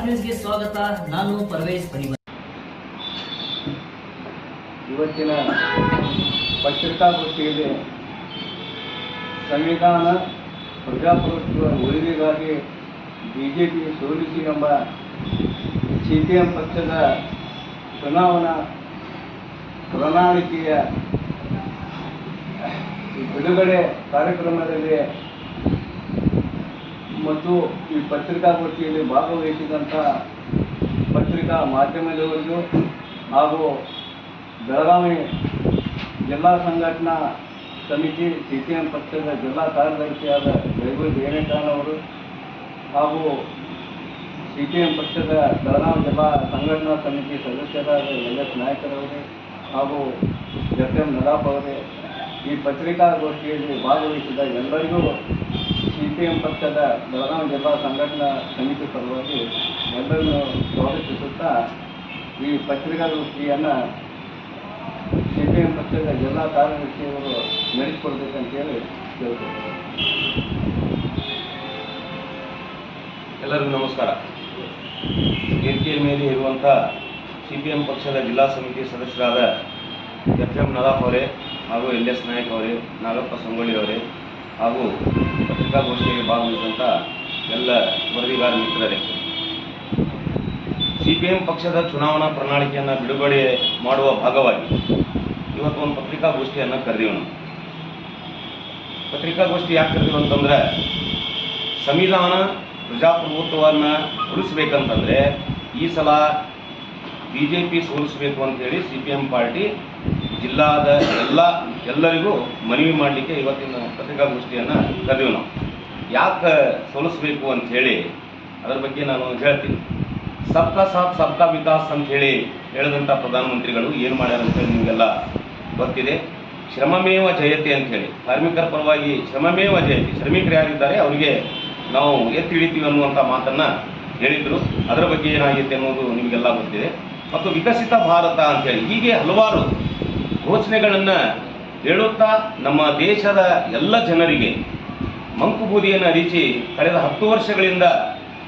Star ನ್ಯೂಸ್ಗೆ ಸ್ವಾಗತ. ನಾನು ಪರ್ವೇಶ್ ಪರಿವಾರ ಇವತ್ತಿನ ಪತ್ರಿಕಾಗೋಷ್ಠಿಯಲ್ಲಿ ಸಂವಿಧಾನ ಪ್ರಜಾಪ್ರಭುತ್ವ ಉಳಿವಿಗಾಗಿ ಬಿಜೆಪಿ ಸೋಲಿಸಿ ಎಂಬ ಸಿಪಿಎಂ ಪಕ್ಷದ ಚುನಾವಣಾ ಪ್ರಣಾಳಿಕೆಯ ಬಿಡುಗಡೆ ಕಾರ್ಯಕ್ರಮದಲ್ಲಿ ಮತ್ತು ಈ ಪತ್ರಿಕಾಗೋಷ್ಠಿಯಲ್ಲಿ ಭಾಗವಹಿಸಿದಂಥ ಪತ್ರಿಕಾ ಮಾಧ್ಯಮದವರಿಗೂ ಹಾಗೂ ಬೆಳಗಾವಿ ಜಿಲ್ಲಾ ಸಂಘಟನಾ ಸಮಿತಿ ಸಿ ಪಿ ಎಂ ಪಕ್ಷದ ಜಿಲ್ಲಾ ಕಾರ್ಯದರ್ಶಿಯಾದ ಜೈಗುಲ್ ದೇವೇಕಾನ್ ಅವರು ಹಾಗೂ ಸಿ ಪಿ ಎಂ ಪಕ್ಷದ ಬೆಳಗಾವಿ ಜಿಲ್ಲಾ ಸಂಘಟನಾ ಸಮಿತಿ ಸದಸ್ಯರಾದ ಎಸ್ ನಾಯಕರವರೇ ಹಾಗೂ ಎಸ್ ಎಂ ಅವರೇ ಈ ಪತ್ರಿಕಾಗೋಷ್ಠಿಯಲ್ಲಿ ಭಾಗವಹಿಸಿದ ಎಲ್ಲರಿಗೂ ಸಿ ಪಿ ಎಂ ಪಕ್ಷದ ಬೆಳಗಾವಿ ಜಿಲ್ಲಾ ಸಂಘಟನಾ ಸಮಿತಿ ಸಲುವಾಗಿ ಎಲ್ಲರನ್ನು ಸ್ವಾಗತಿಸುತ್ತಾ ಈ ಪತ್ರಿಕಾಗೋಷ್ಠಿಯನ್ನು ಸಿ ಪಿ ಎಂ ಪಕ್ಷದ ಜಿಲ್ಲಾ ಕಾರ್ಯದರ್ಶಿಯವರು ನಡೆಸಿಕೊಡ್ಬೇಕಂತೇಳಿ ಕೇಳ್ತಾರೆ ಎಲ್ಲರಿಗೂ ನಮಸ್ಕಾರ. ವೇದಿಕೆಯ ಮೇಲೆ ಇರುವಂಥ ಸಿ ಪಿ ಎಂ ಪಕ್ಷದ ಜಿಲ್ಲಾ ಸಮಿತಿ ಸದಸ್ಯರಾದ ಎಫ್ ಎಂ ನದಾಫ್ ಅವರೇ ಹಾಗೂ ಎಲ್ ಎಸ್ ನಾಯಕ್ ಅವರೇ, ನಾಗಪ್ಪ ಸಂಗೊಳ್ಳಿ ಅವರೇ ಹಾಗೂ ಪತ್ರಿಕಾಗೋಷ್ಠಿಯಲ್ಲಿ ಭಾಗವಹಿಸಿದಂಥ ಎಲ್ಲ ವರದಿಗಾರ ಮಿತ್ರರೇ ಸಿ ಪಕ್ಷದ ಚುನಾವಣಾ ಪ್ರಣಾಳಿಕೆಯನ್ನು ಬಿಡುಗಡೆ ಮಾಡುವ ಭಾಗವಾಗಿ ಇವತ್ತು ಒಂದು ಪತ್ರಿಕಾಗೋಷ್ಠಿಯನ್ನು ಕರೆದೀವಿ ನಾವು. ಪತ್ರಿಕಾಗೋಷ್ಠಿ ಯಾಕೆ ಕರೆದೀವಿ ಅಂತಂದ್ರೆ, ಸಂವಿಧಾನ ಪ್ರಜಾಪ್ರಭುತ್ವವನ್ನು ಉಳಿಸ್ಬೇಕಂತಂದರೆ ಈ ಸಲ ಬಿ ಜೆ ಪಿ ಸೋಲಿಸಬೇಕು ಅಂತೇಳಿ ಸಿ ಪಿ ಎಂ ಪಾರ್ಟಿ ಜಿಲ್ಲಾದ ಎಲ್ಲ ಎಲ್ಲರಿಗೂ ಮನವಿ ಮಾಡಲಿಕ್ಕೆ ಇವತ್ತಿನ ಪತ್ರಿಕಾಗೋಷ್ಠಿಯನ್ನು ಕರೆದೀವಿ ನಾವು. ಯಾಕೆ ಸೋಲಿಸ್ಬೇಕು ಅಂಥೇಳಿ ಅದರ ಬಗ್ಗೆ ನಾನು ಹೇಳ್ತೀನಿ. ಸಬ್ಕಾ ಸಾಥ್ ಸಬ್ಕಾ ವಿಕಾಸ್ ಅಂಥೇಳಿ ಹೇಳಿ ಹೇಳಿದಂಥ ಪ್ರಧಾನಮಂತ್ರಿಗಳು ಏನು ಮಾಡ್ಯಾರ ಅಂತೇಳಿ ನಿಮಗೆಲ್ಲ ಗೊತ್ತಿದೆ. ಶ್ರಮಮೇವ ಜಯತೆ ಅಂಥೇಳಿ ಕಾರ್ಮಿಕರ ಪರವಾಗಿ ಶ್ರಮಮೇವ ಜಯತೆ. ಶ್ರಮಿಕರು ಯಾರಿದ್ದಾರೆ ಅವರಿಗೆ ನಾವು ಎತ್ತಿ ಹಿಡಿತೀವಿ ಅನ್ನುವಂಥ ಮಾತನ್ನು ಹೇಳಿದರು. ಅದರ ಬಗ್ಗೆ ಏನಾಗಿದೆ ಅನ್ನೋದು ನಿಮಗೆಲ್ಲ ಗೊತ್ತಿದೆ. ಮತ್ತು ವಿಕಸಿತ ಭಾರತ ಅಂತೇಳಿ ಹೀಗೆ ಹಲವಾರು ಘೋಷಣೆಗಳನ್ನು ಹೇಳುತ್ತಾ ನಮ್ಮ ದೇಶದ ಎಲ್ಲ ಜನರಿಗೆ ಮಂಕುಬೂದಿಯನ್ನು ಅರಿಚಿ ಕಳೆದ ಹತ್ತು ವರ್ಷಗಳಿಂದ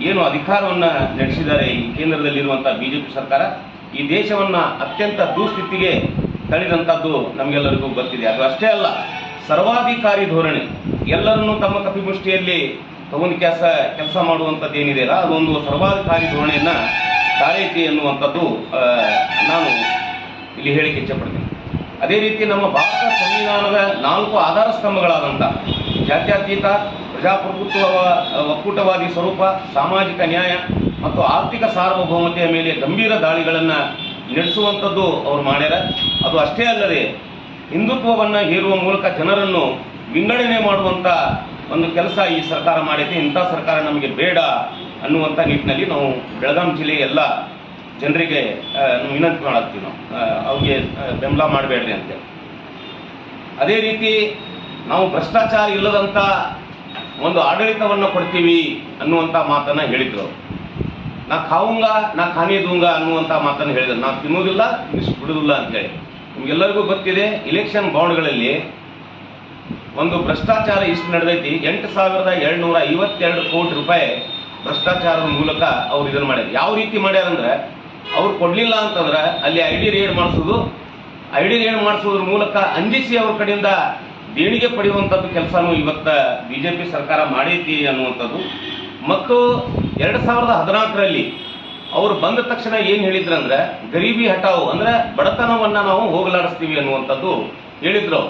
ಏನು ಅಧಿಕಾರವನ್ನು ನಡೆಸಿದ್ದಾರೆ ಈ ಕೇಂದ್ರದಲ್ಲಿರುವಂಥ ಬಿ ಜೆ ಪಿ ಸರ್ಕಾರ, ಈ ದೇಶವನ್ನು ಅತ್ಯಂತ ದುಸ್ಥಿತಿಗೆ ತಳಿದಂಥದ್ದು ನಮಗೆಲ್ಲರಿಗೂ ಗೊತ್ತಿದೆ. ಅದು ಅಷ್ಟೇ ಅಲ್ಲ, ಸರ್ವಾಧಿಕಾರಿ ಧೋರಣೆ. ಎಲ್ಲರನ್ನೂ ತಮ್ಮ ಕಪಿಮುಷ್ಟಿಯಲ್ಲಿ ತಗೊಂಡು ಕೆಲಸ ಕೆಲಸ ಮಾಡುವಂಥದ್ದು ಏನಿದೆಯಲ್ಲ ಅದೊಂದು ಸರ್ವಾಧಿಕಾರಿ ಧೋರಣೆಯನ್ನು ತಾರೈತಿ ಎನ್ನುವಂಥದ್ದು ನಾನು ಇಲ್ಲಿ ಹೇಳಿಕೆ ಇಚ್ಛೆಪಡ್ತೀನಿ. ಅದೇ ರೀತಿ ನಮ್ಮ ಭಾರತ ಸಂವಿಧಾನದ ನಾಲ್ಕು ಆಧಾರ ಸ್ತಂಭಗಳಾದಂಥ ಜಾತ್ಯತೀತ, ಪ್ರಜಾಪ್ರಭುತ್ವ ಒಕ್ಕೂಟವಾದಿ ಸ್ವರೂಪ, ಸಾಮಾಜಿಕ ನ್ಯಾಯ ಮತ್ತು ಆರ್ಥಿಕ ಸಾರ್ವಭೌಮತೆಯ ಮೇಲೆ ಗಂಭೀರ ದಾಳಿಗಳನ್ನು ನಡೆಸುವಂಥದ್ದು ಅವ್ರು ಮಾಡ್ಯಾರ. ಅದು ಅಷ್ಟೇ ಅಲ್ಲದೆ ಹಿಂದುತ್ವವನ್ನು ಹೇರುವ ಮೂಲಕ ಜನರನ್ನು ವಿಂಗಡಣೆ ಮಾಡುವಂಥ ಒಂದು ಕೆಲಸ ಈ ಸರ್ಕಾರ ಮಾಡಿದೆ ಇಂಥ ಸರ್ಕಾರ ನಮಗೆ ಬೇಡ ಅನ್ನುವಂಥ ನಿಟ್ಟಿನಲ್ಲಿ ನಾವು ಬೆಳಗಾಂ ಜಿಲ್ಲೆಯ ಎಲ್ಲ ಜನರಿಗೆ ವಿನಂತಿ ಮಾಡತ್ತೀವಿ ನಾವು. ಅವ್ರಿಗೆ ಬೆಂಬಲ ಮಾಡಬೇಡ್ರಿ ಅಂತೇಳಿ ಅದೇ ರೀತಿ ನಾವು ಭ್ರಷ್ಟಾಚಾರ ಇಲ್ಲದಂಥ ಒಂದು ಆಡಳಿತವನ್ನು ಕೊಡ್ತೀವಿ ಅನ್ನುವಂಥ ಮಾತನ್ನು ಹೇಳಿದ್ರು. ನಾ ಕಾವುಂಗ ನಾ ಖಾನೇ ದೂಂಗ ಅನ್ನುವಂಥ ಮಾತನ್ನು ಹೇಳಿದ್ರು. ನಾವು ತಿನ್ನೋದಿಲ್ಲ ಮಿಸ್ ಬಿಡೋದಿಲ್ಲ ಅಂತೇಳಿ ನಿಮ್ಗೆಲ್ಲರಿಗೂ ಗೊತ್ತಿದೆ ಇಲೆಕ್ಷನ್ ಬಾಂಡ್ಗಳಲ್ಲಿ ಒಂದು ಭ್ರಷ್ಟಾಚಾರ ಇಷ್ಟು ನಡೆದೈತಿ. ಎಂಟು ಸಾವಿರದ ಏಳ್ನೂರ ಐವತ್ತೆರಡು ಕೋಟಿ ರೂಪಾಯಿ ಭ್ರಷ್ಟಾಚಾರದ ಮೂಲಕ ಅವ್ರು ಇದನ್ನು ಮಾಡ್ಯಾರ ಯಾವ ರೀತಿ ಮಾಡ್ಯಾರ ಅಂದ್ರೆ ಅವ್ರು ಕೊಡ್ಲಿಲ್ಲ ಅಂತಂದ್ರೆ ಅಲ್ಲಿ ಐ ಡಿ ರೇಡ್ ಮಾಡಿಸೋದು. ಐ ಡಿ ರೇಡ್ ಮಾಡಿಸೋದ್ರ ಮೂಲಕ ಅಂಜಿಸಿ ಅವ್ರ ಕಡೆಯಿಂದ ದೇಣಿಗೆ ಪಡೆಯುವಂಥದ್ದು ಕೆಲಸನೂ ಇವತ್ತ ಬಿ ಜೆ ಪಿ ಸರ್ಕಾರ ಮಾಡೈತಿ ಅನ್ನುವಂಥದ್ದು. ಮತ್ತು ಎರಡು ಸಾವಿರದ ಹದಿನಾಲ್ಕರಲ್ಲಿ ಅವರು ಬಂದ ತಕ್ಷಣ ಏನು ಹೇಳಿದ್ರಂದ್ರೆ ಗರೀಬಿ ಹಟಾವು ಅಂದ್ರೆ ಬಡತನವನ್ನು ನಾವು ಹೋಗಲಾಡಿಸ್ತೀವಿ ಅನ್ನುವಂಥದ್ದು ಹೇಳಿದ್ರು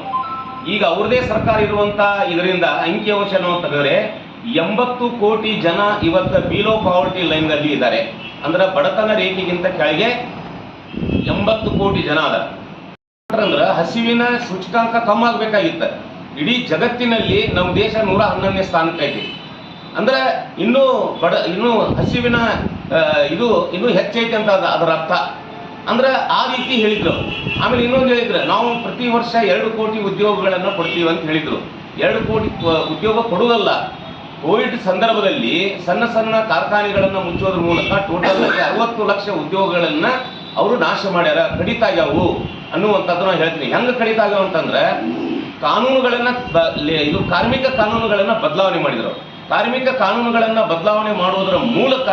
ಈಗ ಅವ್ರದೇ ಸರ್ಕಾರ ಇರುವಂಥ ಇದರಿಂದ ಅಂಕಿಅಂಶ ನಾವು ತೆಗೆದ್ರೆ ಎಂಬತ್ತು ಕೋಟಿ ಜನ ಇವತ್ತು ಬಿಲೋ ಪಾವರ್ಟಿ ಲೈನ್ ಅಲ್ಲಿ ಇದ್ದಾರೆ. ಅಂದ್ರೆ ಬಡತನ ರೇಖೆಗಿಂತ ಕೆಳಗೆ ಎಂಬತ್ತು ಕೋಟಿ ಜನ ಅದ. ಅಂದ್ರೆ ಹಸಿವಿನ ಸೂಚಕಾಂಕ ಕಮ್ಮ ಆಗ್ಬೇಕಾಗಿತ್ತು. ಇಡೀ ಜಗತ್ತಿನಲ್ಲಿ ನಮ್ಮ ದೇಶ ನೂರ ಹನ್ನೊಂದನೇ ಸ್ಥಾನಕ್ಕೆ ಐತಿ. ಅಂದ್ರೆ ಇನ್ನೂ ಬಡ, ಇನ್ನೂ ಹಸಿವಿನ ಇದು, ಇನ್ನು ಹೆಚ್ಚೈತೆ ಅಂತ ಅದ ಅದರ ಅರ್ಥ. ಅಂದ್ರೆ ಆ ರೀತಿ ಹೇಳಿದ್ರು. ಆಮೇಲೆ ಇನ್ನೊಂದು ಹೇಳಿದ್ರು, ನಾವು ಪ್ರತಿ ವರ್ಷ ಎರಡು ಕೋಟಿ ಉದ್ಯೋಗಗಳನ್ನು ಕೊಡ್ತೀವಿ ಅಂತ ಹೇಳಿದ್ರು. ಎರಡು ಕೋಟಿ ಉದ್ಯೋಗ ಕೊಡುವುದಲ್ಲ ಕೋವಿಡ್ ಸಂದರ್ಭದಲ್ಲಿ ಸಣ್ಣ ಸಣ್ಣ ಕಾರ್ಖಾನೆಗಳನ್ನು ಮುಚ್ಚೋದ್ರ ಮೂಲಕ ಟೋಟಲ್ ಅರವತ್ತು ಲಕ್ಷ ಉದ್ಯೋಗಗಳನ್ನ ಅವರು ನಾಶ ಮಾಡ್ಯಾರ. ಕಡಿತ ಆಗ್ಯಾವು ಅನ್ನುವಂಥದ್ದನ್ನ ಹೇಳ್ತೀನಿ. ಹೆಂಗೆ ಕಡಿತ ಆಗ್ಯಾವ ಅಂತಂದ್ರೆ ಕಾನೂನುಗಳನ್ನ ಇದು ಕಾರ್ಮಿಕ ಕಾನೂನುಗಳನ್ನ ಬದಲಾವಣೆ ಮಾಡಿದ್ರು. ಕಾರ್ಮಿಕ ಕಾನೂನುಗಳನ್ನ ಬದಲಾವಣೆ ಮಾಡುವುದರ ಮೂಲಕ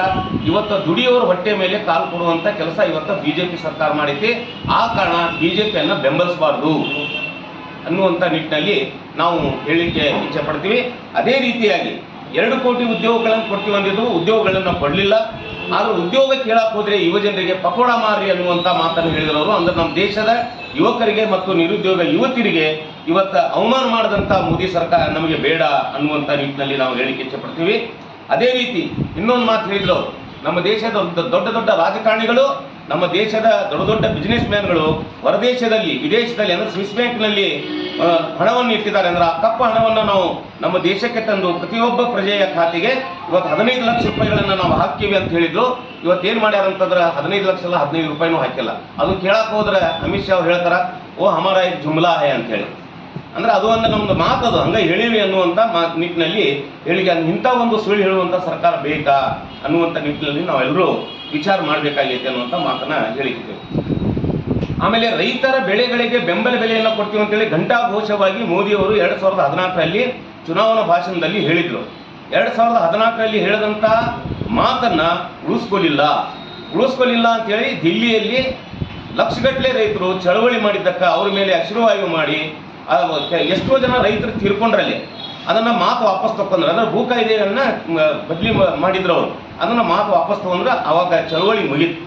ಇವತ್ತು ದುಡಿಯೋರ ಹೊಟ್ಟೆ ಮೇಲೆ ಕಾಲು ಕೊಡುವಂತ ಕೆಲಸ ಇವತ್ತು ಬಿಜೆಪಿ ಸರ್ಕಾರ ಮಾಡಿದೆ ಆ ಕಾರಣ ಬಿಜೆಪಿಯನ್ನ ಬೆಂಬಲಿಸಬಾರದು ಅನ್ನುವಂಥ ನಿಟ್ಟಿನಲ್ಲಿ ನಾವು ಹೇಳಿಕೆ ಇಚ್ಛೆ ಪಡ್ತೀವಿ. ಅದೇ ರೀತಿಯಾಗಿ ಎರಡು ಕೋಟಿ ಉದ್ಯೋಗಗಳನ್ನು ಕೊಡ್ತೀವಿ ಅಂದಿದ್ದು ಉದ್ಯೋಗಗಳನ್ನು ಕೊಡಲಿಲ್ಲ ಆದ್ರೆ ಉದ್ಯೋಗ ಕೇಳಕ್ ಹೋದ್ರೆ ಯುವ ಜನರಿಗೆ ಪಕೋಡ ಮಾರಿ ಅನ್ನುವಂಥ ಮಾತನ್ನು ಹೇಳಿದವರು. ಅಂದ್ರೆ ನಮ್ಮ ದೇಶದ ಯುವಕರಿಗೆ ಮತ್ತು ನಿರುದ್ಯೋಗ ಯುವತಿಯರಿಗೆ ಇವತ್ತ ಅವಮಾನ ಮಾಡಿದಂಥ ಮೋದಿ ಸರ್ಕಾರ ನಮಗೆ ಬೇಡ ಅನ್ನುವಂಥ ನಿಟ್ಟಿನಲ್ಲಿ ನಾವು ಹೇಳಿಕೆ ಇಚ್ಛೆ ಅದೇ ರೀತಿ ಇನ್ನೊಂದು ಮಾತು ಹೇಳಿದ್ರು. ನಮ್ಮ ದೇಶದ ದೊಡ್ಡ ದೊಡ್ಡ ರಾಜಕಾರಣಿಗಳು ನಮ್ಮ ದೇಶದ ದೊಡ್ಡ ದೊಡ್ಡ ಬಿಸಿನೆಸ್ ಮ್ಯಾನ್ಗಳು ಹೊರದೇಶದಲ್ಲಿ, ವಿದೇಶದಲ್ಲಿ ಅಂದ್ರೆ ಸ್ವಿಸ್ ಬ್ಯಾಂಕ್ನಲ್ಲಿ ಹಣವನ್ನು ಇಟ್ಟಿದ್ದಾರೆ ಅಂದ್ರೆ ಆ ಕಪ್ಪು ಹಣವನ್ನು ನಾವು ನಮ್ಮ ದೇಶಕ್ಕೆ ತಂದು ಪ್ರತಿಯೊಬ್ಬ ಪ್ರಜೆಯ ಖಾತೆಗೆ ಇವತ್ತು ಹದಿನೈದು ಲಕ್ಷ ರೂಪಾಯಿಗಳನ್ನು ನಾವು ಹಾಕ್ತೀವಿ ಅಂತ ಹೇಳಿದ್ರು. ಏನ್ ಮಾಡ್ಯಾರ ಅಂತಂದ್ರೆ ಹದಿನೈದು ಲಕ್ಷ ಅಲ್ಲ, ಹದಿನೈದು ರೂಪಾಯಿನೂ ಹಾಕಿಲ್ಲ. ಅದು ಕೇಳಕ್ ಹೋದ್ರೆ ಅಮಿತ್ ಶಾ ಅವ್ರು ಹೇಳ್ತಾರ, ಓ, ಹಮಾರ ಜುಮ್ಲಾ ಹೇ ಅಂತ ಹೇಳಿ. ಅಂದ್ರೆ ಅದು ಒಂದು ನಮ್ದು ಮಾತದು ಹಂಗ ಹೇಳಿವಿ ಅನ್ನುವಂತ ಮಾತು ನಿಟ್ಟಿನಲ್ಲಿ ಹೇಳಿಕೆ. ಇಂಥ ಒಂದು ಸುಳ್ಳು ಹೇಳುವಂತ ಸರ್ಕಾರ ಬೇಕಾ ಅನ್ನುವಂತ ನಿಟ್ಟಿನಲ್ಲಿ ನಾವೆಲ್ಲರೂ ವಿಚಾರ ಮಾಡಬೇಕಾಗೈತೆ ಅನ್ನುವಂಥ ಮಾತನ್ನ ಹೇಳಿದ್ದೇವೆ ಆಮೇಲೆ ರೈತರ ಬೆಳೆಗಳಿಗೆ ಬೆಂಬಲ ಬೆಲೆಯನ್ನು ಕೊಡ್ತೀವಿ ಅಂತೇಳಿ ಘಂಟಾಘೋಷವಾಗಿ ಮೋದಿಯವರು ಎರಡು ಸಾವಿರದ ಹದಿನಾಲ್ಕರಲ್ಲಿ ಚುನಾವಣಾ ಭಾಷಣದಲ್ಲಿ ಹೇಳಿದರು. ಎರಡು ಸಾವಿರದ ಹದಿನಾಲ್ಕರಲ್ಲಿ ಹೇಳಿದಂಥ ಮಾತನ್ನ ಉಳಿಸ್ಕೊಳ್ಳಿಲ್ಲ ಉಳಿಸ್ಕೊಲಿಲ್ಲ ಅಂತೇಳಿ ದಿಲ್ಲಿಯಲ್ಲಿ ಲಕ್ಷಗಟ್ಟಲೆ ರೈತರು ಚಳವಳಿ ಮಾಡಿದ್ದಕ್ಕ ಅವ್ರ ಮೇಲೆ ಅಶ್ರುವಾಯು ಮಾಡಿ ಎಷ್ಟೋ ಜನ ರೈತರು ತೀರ್ಕೊಂಡ್ರಲ್ಲಿ. ಅದನ್ನ ಮಾತು ವಾಪಸ್ ತಕೊಂಡ್ರು. ಅದರ ಭೂ ಕಾಯ್ದೆಯನ್ನ ಬದಲಿ ಮಾಡಿದ್ರು ಅವರು. ಅದನ್ನ ಮಾತು ವಾಪಸ್ ತಗೊಂಡ್ರೆ, ಅವಾಗ ಚಳವಳಿ ಮುಗಿತು.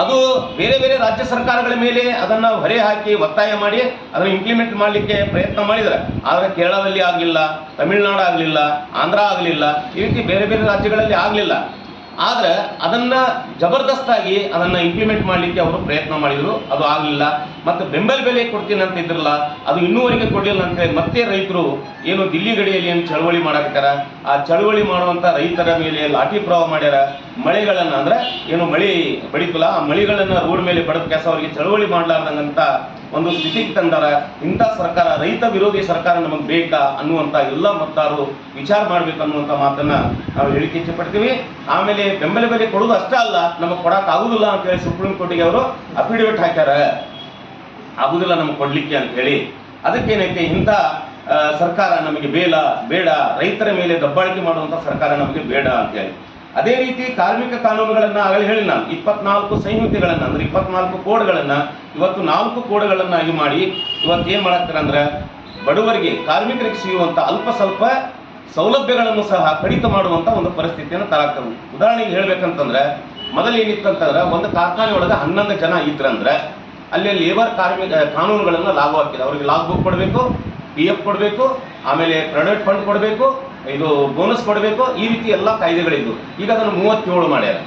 ಅದು ಬೇರೆ ಬೇರೆ ರಾಜ್ಯ ಸರ್ಕಾರಗಳ ಮೇಲೆ ಅದನ್ನ ಹೊರೆ ಹಾಕಿ ಒತ್ತಾಯ ಮಾಡಿ, ಅದನ್ನ ಇಂಪ್ಲಿಮೆಂಟ್ ಮಾಡಲಿಕ್ಕೆ ಪ್ರಯತ್ನ ಮಾಡಿದ್ರೆ ಆದ್ರೆ ಕೇರಳದಲ್ಲಿ ಆಗಲಿಲ್ಲ, ತಮಿಳುನಾಡು ಆಗಲಿಲ್ಲ, ಆಂಧ್ರ ಆಗಲಿಲ್ಲ, ಈ ರೀತಿ ಬೇರೆ ಬೇರೆ ರಾಜ್ಯಗಳಲ್ಲಿ ಆಗಲಿಲ್ಲ. ಆದ್ರೆ ಅದನ್ನ ಜಬರ್ದಸ್ತಾಗಿ ಅದನ್ನ ಇಂಪ್ಲಿಮೆಂಟ್ ಮಾಡಲಿಕ್ಕೆ ಅವರು ಪ್ರಯತ್ನ ಮಾಡಿದ್ರು. ಅದು ಆಗಲಿಲ್ಲ. ಮತ್ತೆ ಬೆಂಬಲ ಬೆಲೆ ಕೊಡ್ತೀನಿ ಅಂತ ಇದ್ರಲ್ಲ, ಅದು ಇನ್ನೂವರೆಗೆ ಕೊಡಲಿಲ್ಲ ಅಂತ ಹೇಳಿ ಮತ್ತೆ ರೈತರು ಏನು ದಿಲ್ಲಿ ಗಡಿಯಲ್ಲಿ ಏನು ಚಳವಳಿ ಮಾಡಾಕತ್ತಾರ? ಆ ಚಳವಳಿ ಮಾಡುವಂತ ರೈತರ ಮೇಲೆ ಲಾಠಿ ಪ್ರವಾಹ ಮಾಡ್ಯಾರ. ಮಳೆಗಳನ್ನ ಅಂದ್ರೆ ಏನು ಮಳಿ ಬಡಿತಲ್ಲ, ಆ ಮಳಿಗಳನ್ನ ರೋಡ್ ಮೇಲೆ ಬಡದ ಕೆಲಸ ಅವರಿಗೆ ಚಳವಳಿ ಮಾಡ್ಲಾರ್ದಂಗಂತ ಒಂದು ಸ್ಥಿತಿಗೆ ತಂದಾರ ಇಂಥ ಸರ್ಕಾರ, ರೈತ ವಿರೋಧಿ ಸರ್ಕಾರ ನಮಗೆ ಬೇಕಾ ಅನ್ನುವಂತ ಎಲ್ಲ ಮತದಾರರು ವಿಚಾರ ಮಾಡ್ಬೇಕು ಅನ್ನುವಂತ ಮಾತನ್ನ ನಾವು ಹೇಳಿಕೆ ಇಚ್ಛೆ ಪಡ್ತೀವಿ ಆಮೇಲೆ ಬೆಂಬಲ ಬೆಲೆ ಕೊಡೋದು ಅಷ್ಟೇ ಅಲ್ಲ, ನಮಗೆ ಕೊಡಕ್ ಆಗುದಿಲ್ಲ ಅಂತ ಹೇಳಿ ಸುಪ್ರೀಂ ಕೋರ್ಟಿಗೆ ಅವರು ಅಫಿಡವಿಟ್ ಹಾಕ್ಯಾರ. ಆಗುದಿಲ್ಲ ನಮಗೆ ಕೊಡಲಿಕ್ಕೆ ಅಂತ ಹೇಳಿ. ಅದಕ್ಕೇನೈತೆ, ಇಂಥ ಸರ್ಕಾರ ನಮಗೆ ಬೇಲ ಬೇಡ, ರೈತರ ಮೇಲೆ ದಬ್ಬಾಳಿಕೆ ಮಾಡುವಂತ ಸರ್ಕಾರ ನಮಗೆ ಬೇಡ ಅಂತ ಹೇಳಿ. ಅದೇ ರೀತಿ ಕಾರ್ಮಿಕ ಕಾನೂನುಗಳನ್ನ ಆಗಲೇ ಹೇಳಿ ನಾನು ಇಪ್ಪತ್ನಾಲ್ಕು ಸಂಹಿತೆಗಳನ್ನ, ಅಂದ್ರೆ ಇಪ್ಪತ್ನಾಲ್ಕು ಕೋಡ್ಗಳನ್ನ, ಇವತ್ತು ನಾಲ್ಕು ಕೋಡ್ಗಳನ್ನಾಗಿ ಮಾಡಿ ಇವತ್ತು ಏನ್ ಮಾಡಾಕ್ತಾರೆ ಅಂದ್ರೆ ಬಡವರಿಗೆ, ಕಾರ್ಮಿಕರಿಗೆ ಸಿಗುವಂತ ಅಲ್ಪ ಸ್ವಲ್ಪ ಸೌಲಭ್ಯಗಳನ್ನು ಸಹ ಕಡಿತ ಮಾಡುವಂತ ಒಂದು ಪರಿಸ್ಥಿತಿಯನ್ನು ತರಾಕ್ತವೆ ಉದಾಹರಣೆಗೆ ಹೇಳ್ಬೇಕಂತಂದ್ರೆ, ಮೊದಲು ಏನಿತ್ತಂತಂದ್ರೆ ಒಂದು ಕಾರ್ಖಾನೆ ಒಳಗೆ ಹನ್ನೊಂದು ಜನ ಇದ್ರಂದ್ರೆ ಅಲ್ಲಿ ಲೇಬರ್ ಕಾರ್ಮಿಕ ಕಾನೂನುಗಳನ್ನು ಲಾಗು ಹಾಕಿದೆ ಅವರಿಗೆ ಲಾಗ್ ಬುಕ್ ಕೊಡಬೇಕು ಪಿ ಎಫ್ ಕೊಡಬೇಕು, ಆಮೇಲೆ ಪ್ರೈವೇಟ್ ಫಂಡ್ ಕೊಡಬೇಕು ಇದು ಬೋನಸ್ ಕೊಡಬೇಕು, ಈ ರೀತಿ ಎಲ್ಲ ಕಾಯ್ದೆಗಳಿದ್ವು. ಈಗ ಅದನ್ನು ಮೂವತ್ತೇಳು ಮಾಡ್ಯಾರ.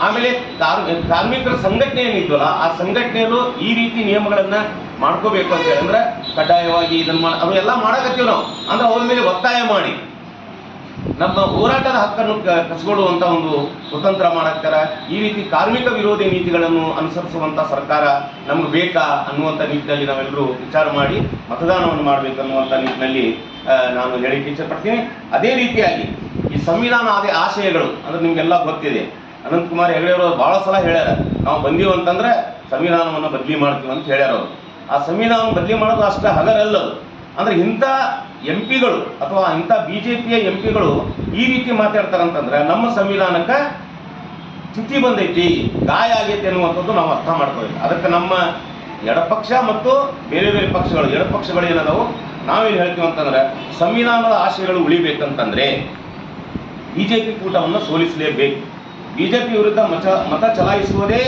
ಆಮೇಲೆ ಕಾರ್ ಕಾರ್ಮಿಕರ ಸಂಘಟನೆ ಏನಿದ್ವಲ್ಲ ಆ ಸಂಘಟನೆಯಲ್ಲೂ ಈ ರೀತಿ ನಿಯಮಗಳನ್ನ ಮಾಡ್ಕೋಬೇಕು ಅಂತ ಹೇಳಿ ಅಂದ್ರೆ ಕಡ್ಡಾಯವಾಗಿ ಇದನ್ನ ಮಾಡ ಅವೆಲ್ಲ ಮಾಡಕತ್ತೀವಿ ನಾವು. ಅಂದ್ರೆ ಅವ್ರ ಮೇಲೆ ಒತ್ತಾಯ ಮಾಡಿ. ನಮ್ಮ ಹೋರಾಟದ ಹಕ್ಕನ್ನು ಕಸಗೊಳ್ಳುವಂತ ಒಂದು ಸ್ವತಂತ್ರ ಮಾಡಕ್ಕರ ಈ ರೀತಿ ಕಾರ್ಮಿಕ ವಿರೋಧಿ ನೀತಿಗಳನ್ನು ಅನುಸರಿಸುವಂತ ಸರ್ಕಾರ ನಮ್ಗೆ ಬೇಕಾ ಅನ್ನುವಂತ ನಿಟ್ಟಿನಲ್ಲಿ ನಾವೆಲ್ಲರೂ ವಿಚಾರ ಮಾಡಿ ಮತದಾನವನ್ನು ಮಾಡಬೇಕು ಅನ್ನುವಂತ ನಿಟ್ಟಿನಲ್ಲಿ ನಾನು ಹೇಳಿಕೆ ಇಚ್ಛೆ ಪಡ್ತೀನಿ ಅದೇ ರೀತಿಯಾಗಿ ಈ ಸಂವಿಧಾನ ಆದ ಆಶಯಗಳು, ಅಂದ್ರೆ ನಿಮ್ಗೆಲ್ಲ ಗೊತ್ತಿದೆ. ಅನಂತ್ ಕುಮಾರ್ ಹೆಗಡೆ ಅವರು ಬಹಳ ಸಲ ಹೇಳ್ಯಾರ, ನಾವು ಬಂದೀವಿ ಅಂತಂದ್ರೆ ಸಂವಿಧಾನವನ್ನು ಬದಲಿ ಮಾಡ್ತೀವಿ ಅಂತ ಹೇಳ್ಯಾರ ಅವರು. ಆ ಸಂವಿಧಾನವನ್ನು ಬದಲಿ ಮಾಡೋದು ಅಷ್ಟೇ ಹಗರಲ್ಲದು. ಅಂದ್ರೆ ಇಂಥ ಎಂ ಪಿಗಳು ಅಥವಾ ಇಂಥ ಪಿಯ ಎಂ ಪಿಗಳು ಈ ರೀತಿ ಮಾತಾಡ್ತಾರಂತಂದ್ರೆ ನಮ್ಮ ಸಂವಿಧಾನಕ್ಕೆ ಸ್ಥಿತಿ ಬಂದೈತಿ, ಗಾಯ ಆಗೈತಿ ಅನ್ನುವಂಥದ್ದು ನಾವು ಅರ್ಥ ಮಾಡ್ಕೋಬೇಕು ಅದಕ್ಕೆ ನಮ್ಮ ಎಡಪಕ್ಷ ಮತ್ತು ಬೇರೆ ಬೇರೆ ಪಕ್ಷಗಳು, ಎಡಪಕ್ಷಗಳು ಏನದಾವು ನಾವೇನು ಹೇಳ್ತೀವಿ ಅಂತಂದ್ರೆ ಸಂವಿಧಾನದ ಆಶಯಗಳು ಉಳಿಬೇಕಂತಂದ್ರೆ ಬಿಜೆಪಿ ಕೂಟವನ್ನು ಸೋಲಿಸಲೇಬೇಕು. ಬಿಜೆಪಿ ವಿರುದ್ಧ ಮತ ಮತ ಚಲಾಯಿಸುವುದೇ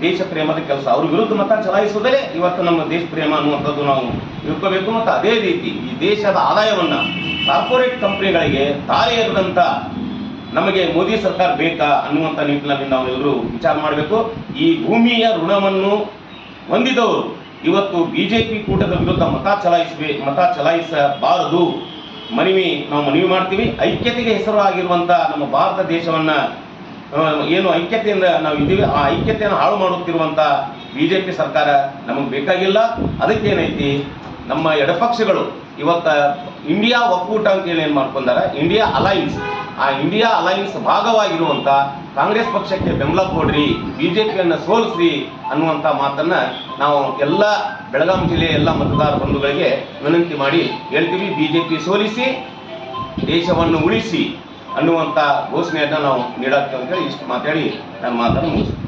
ದೇಶ ಪ್ರೇಮದ ಕೆಲಸ. ಅವ್ರ ವಿರುದ್ಧ ಮತ ಚಲಾಯಿಸುವುದೇ ಇವತ್ತು ನಮ್ಮ ದೇಶ ಪ್ರೇಮ ಅನ್ನುವಂಥದ್ದು ನಾವು ತಿಳ್ಕೋಬೇಕು. ಮತ್ತು ಅದೇ ರೀತಿ ಈ ದೇಶದ ಆದಾಯವನ್ನು ಕಾರ್ಪೊರೇಟ್ ಕಂಪ್ನಿಗಳಿಗೆ ತಾರೆ ಎರೆದಂತ ನಮಗೆ ಮೋದಿ ಸರ್ಕಾರ ಬೇಕಾ ಅನ್ನುವಂಥ ನಿಟ್ಟಿನಲ್ಲಿ ನಾವು ಎಲ್ಲರೂ ವಿಚಾರ ಮಾಡಬೇಕು. ಈ ಭೂಮಿಯ ಋಣವನ್ನು ಹೊಂದಿದವರು ಇವತ್ತು ಬಿ ಜೆ ಪಿ ಕೂಟದ ವಿರುದ್ಧ ಮತ ಚಲಾಯಿಸಬೇ, ಮತ ಚಲಾಯಿಸಬಾರದು. ಮನವಿ, ನಾವು ಮನವಿ ಮಾಡ್ತೀವಿ. ಐಕ್ಯತೆಗೆ ಹೆಸರು ಆಗಿರುವಂಥ ನಮ್ಮ ಭಾರತ ದೇಶವನ್ನ ಏನು ಐಕ್ಯತೆಯಿಂದ ನಾವು ಇದ್ದೀವಿ, ಆ ಐಕ್ಯತೆಯನ್ನು ಹಾಳು ಮಾಡುತ್ತಿರುವಂತ ಪಿ ಸರ್ಕಾರ ನಮಗೆ ಬೇಕಾಗಿಲ್ಲ. ಅದಕ್ಕೇನೈತಿ, ನಮ್ಮ ಎಡಪಕ್ಷಗಳು ಇವತ್ತ ಇಂಡಿಯಾ ಒಕ್ಕೂಟ ಅಂತ ಏನು ಮಾಡ್ಕೊಂಡಾರ, ಇಂಡಿಯಾ ಅಲೈನ್ಸ್. ಆ ಇಂಡಿಯಾ ಅಲೈನ್ಸ್ ಭಾಗವಾಗಿರುವಂತ ಕಾಂಗ್ರೆಸ್ ಪಕ್ಷಕ್ಕೆ ಬೆಂಬಲ ಕೊಡ್ರಿ, ಬಿಜೆಪಿಯನ್ನ ಸೋಲಿಸ್ರಿ ಅನ್ನುವಂತ ಮಾತನ್ನ ನಾವು ಎಲ್ಲ ಬೆಳಗಾಂ ಜಿಲ್ಲೆಯ ಎಲ್ಲ ಮತದಾರ ಬಂಧುಗಳಿಗೆ ವಿನಂತಿ ಮಾಡಿ ಹೇಳ್ತೀವಿ. ಬಿಜೆಪಿ ಸೋಲಿಸಿ, ದೇಶವನ್ನು ಉಳಿಸಿ. ಅನ್ನುವಂಥ ಘೋಷಣೆಯನ್ನು ನಾವು ನೀಡಾಕ್ತೇವೆ ಅಂತೇಳಿ ಇಷ್ಟು ಮಾತಾಡಿ ನನ್ನ ಮಾತನ್ನು ಮುಗಿಸ್ತೀನಿ.